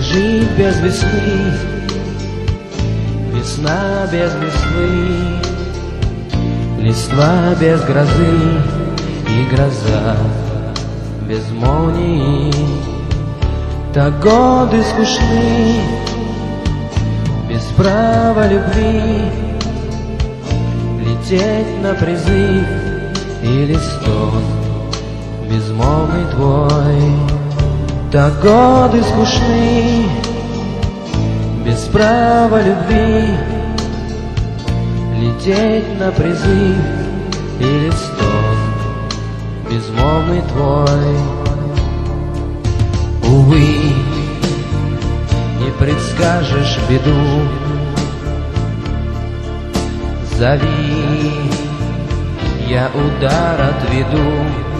жить без весны? Весна без весны, листва без грозы и гроза без молнии. Так годы скучны, без права любви, лететь на призыв или стон безмолвный твой. Так годы скучны, без права любви, лететь на призыв или стон безмолвный твой. Увы, не предскажешь беду, Зови, я удар отведу.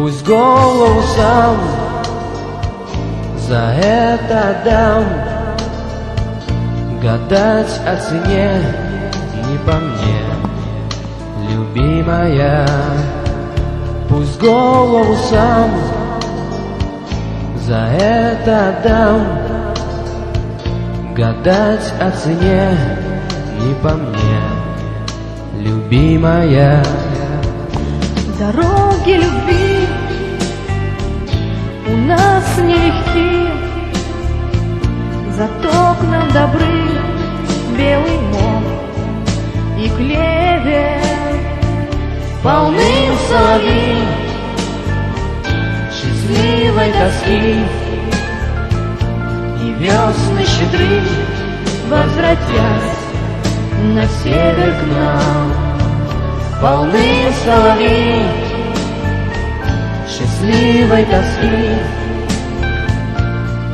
Пусть голову сам за это дам. Гадать о цене не по мне, любимая. Пусть голову сам за это дам. Гадать о цене не по мне, любимая. Дороги любви Зато к нам добры белый мох и клевер, Полны соловьи счастливой тоски. И весны щедры, возвратясь на север к нам. Полны соловьи счастливой тоски.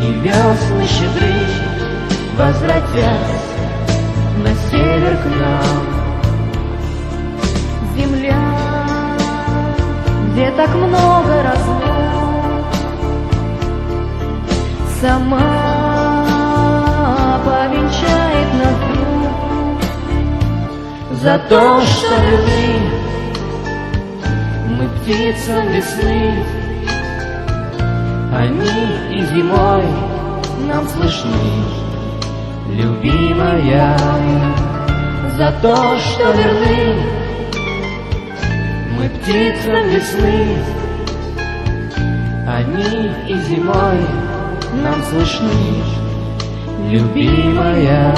И весны щедры, возвратясь на север к нам земля, где так много разлук, Сама повенчает нас вдруг. За то, что верны мы птицам весны, Они и зимой нам слышны, любимая. За то, что верны мы птицам весны, Они и зимой нам слышны, любимая.